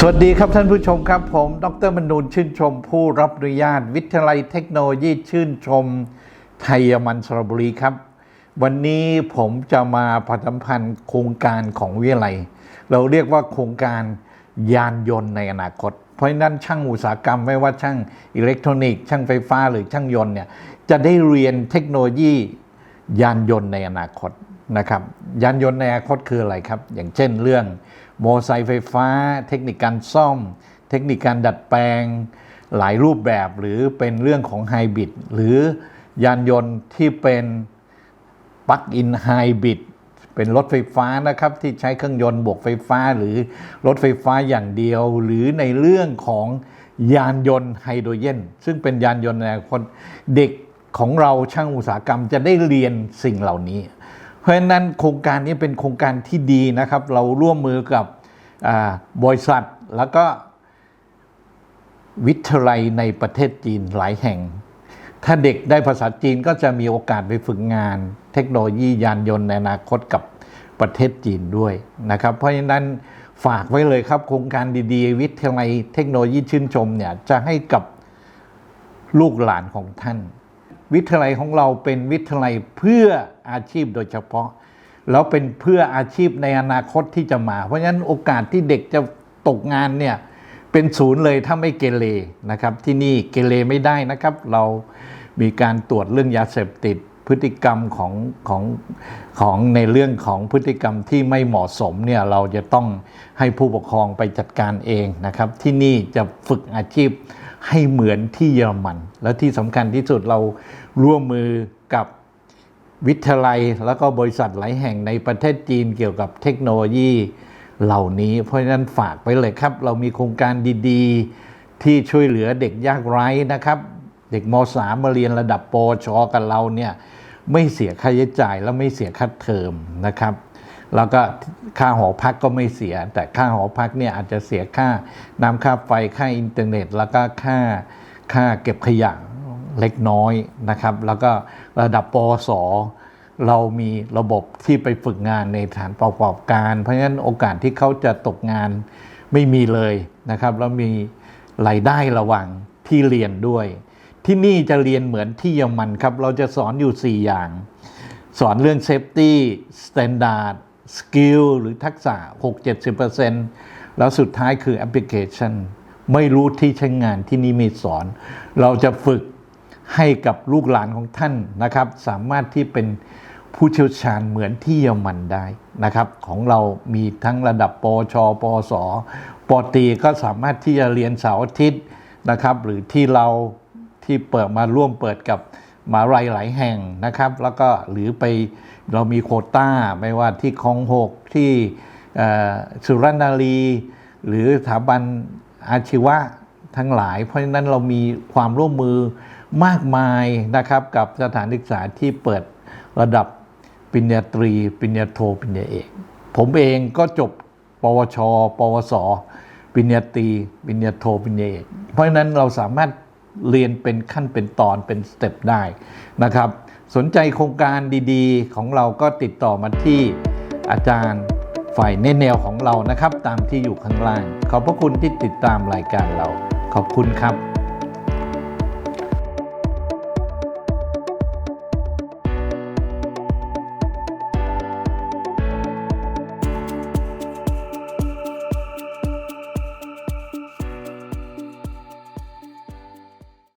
สวัสดีครับท่านผู้ชมครับ ผม ดรมนูนชื่นชม ผู้รับอนุญาต วิทยาลัยเทคโนโลยีชื่นชม ไทยมันสระบุรีครับ วันนี้ผมจะมาผสมพันธ์โครงการของวิทยาลัย เราเรียกว่าโครงการยานยนต์ในอนาคต เพราะฉะนั้นช่างอุตสาหกรรมไม่ว่าช่างอิเล็กทรอนิกส์ช่างไฟฟ้าหรือช่างยนต์เนี่ยจะได้เรียนเทคโนโลยียานยนต์ในอนาคต นะครับยานยนต์ในอนาคตคืออะไรครับ อย่างเช่นเรื่องโมไซค์ไฟฟ้า เทคนิคการซ่อม เทคนิคการดัดแปลง หลายรูปแบบหรือเป็นเรื่องของไฮบริดหรือยานยนต์ที่เป็นปลั๊กอินไฮบริดเป็นรถไฟฟ้านะครับที่ใช้เครื่องยนต์บวกไฟฟ้าหรือรถไฟฟ้าอย่างเดียว หรือในเรื่องของยานยนต์ไฮโดรเจนซึ่งเป็นยานยนต์ในอนาคตเด็กของเราช่างอุตสาหกรรมจะได้เรียนสิ่งเหล่านี้ ราะฉะนั้นโครงการนี้เป็นโครงการที่ดีนะครับ เราร่วมมือกับบริษัทแล้วก็วิทยาลัยในประเทศจีนหลายแห่ง ถ้าเด็กได้ภาษาจีนก็จะมีโอกาสไปฝึกงาน เทคโนโลยียานยนต์ในอนาคตกับประเทศจีนด้วยนะครับ เพราะฉะนั้นฝากไว้เลยครับ โครงการดีๆ วิทยาลัยเทคโนโลยีชื่นชมเนี่ยจะให้กับลูกหลานของท่าน วิทยาลัยของเราเป็นวิทยาลัยเพื่ออาชีพโดยเฉพาะ แล้วเป็นเพื่ออาชีพในอนาคตที่จะมา เพราะฉะนั้นโอกาสที่เด็กจะตกงานเนี่ยเป็นศูนย์เลยถ้าไม่เกเรนะครับ ที่นี่เกเรไม่ได้นะครับ เรามีการตรวจเรื่องยาเสพติด พฤติกรรมของของของในเรื่องของพฤติกรรมที่ไม่เหมาะสมเนี่ยเราจะต้องให้ผู้ปกครองไปจัดการเองนะครับ ที่นี่จะฝึกอาชีพให้เหมือนที่เยอรมัน และที่สำคัญที่สุดเราร่วมมือกับวิทยาลัยแล้วก็บริษัทหลายแห่งในประเทศจีนเกี่ยวกับเทคโนโลยีเหล่านี้ เพราะฉะนั้นฝากไปเลยครับ เรามีโครงการดีๆ ที่ช่วยเหลือเด็กยากไร้นะครับ เด็กม .3 มาเรียนระดับปชกับเราเนี่ย ไม่เสียค่าใช้จ่ายและไม่เสียค่าเทอมนะครับ แล้วก็ค่าหอพักก็ไม่เสีย แต่ค่าหอพักเนี่ยอาจจะเสียค่าน้ำค่าไฟค่าอินเทอร์เน็ต แล้วก็ค่าค่าเก็บขยะเล็กน้อยนะครับ แล้วก็ระดับปวสเรามีระบบที่ไปฝึกงานในฐานประกอบการ เพราะฉะนั้นโอกาสที่เขาจะตกงานไม่มีเลยนะครับ แล้วมีรายได้ระหว่างที่เรียนด้วย ที่นี่จะเรียนเหมือนที่เยอรมันครับ เราจะสอนอยู่ 4 อย่าง สอนเรื่อง Safety Standard Skill หรือทักษะ 6-70%แล้วสุดท้ายคือแอปพลิเคชัน ไม่รู้ที่ใช้งานที่นี่มีสอน เราจะฝึกให้กับลูกหลานของท่านนะครับ สามารถที่เป็นผู้เชี่ยวชาญเหมือนที่เยอรมันได้นะครับ ของเรามีทั้งระดับปชปสปตีก็สามารถที่จะเรียนเสาร์อาทิตย์นะครับ หรือที่เรา ที่เปิดมาร่วมเปิดกับมหาลัยหลายแห่งนะครับ แล้วก็หรือไปเรามีโคต้าไม่ว่าที่คลองหกที่สุรนารี หรือสถาบันอาชีวะทั้งหลาย เพราะฉะนั้นเรามีความร่วมมือมากมายนะครับ กับสถานศึกษาที่เปิดระดับปริญญาตรีปริญญาโทปริญญาเอก ผมเองก็จบปวช ปวสปริญญาตรีปริญญาโทปริญญาเอก เพราะฉะนั้นเราสามารถ เรียนเป็นขั้นเป็นตอนเป็นสเต็ปได้นะครับ สนใจโครงการดีๆ ของเราก็ติดต่อมาที่อาจารย์ฝ่ายแนแนวของเรานะครับ ตามที่อยู่ข้างล่าง ขอบพระคุณที่ติดตามรายการเรา ขอบคุณครับ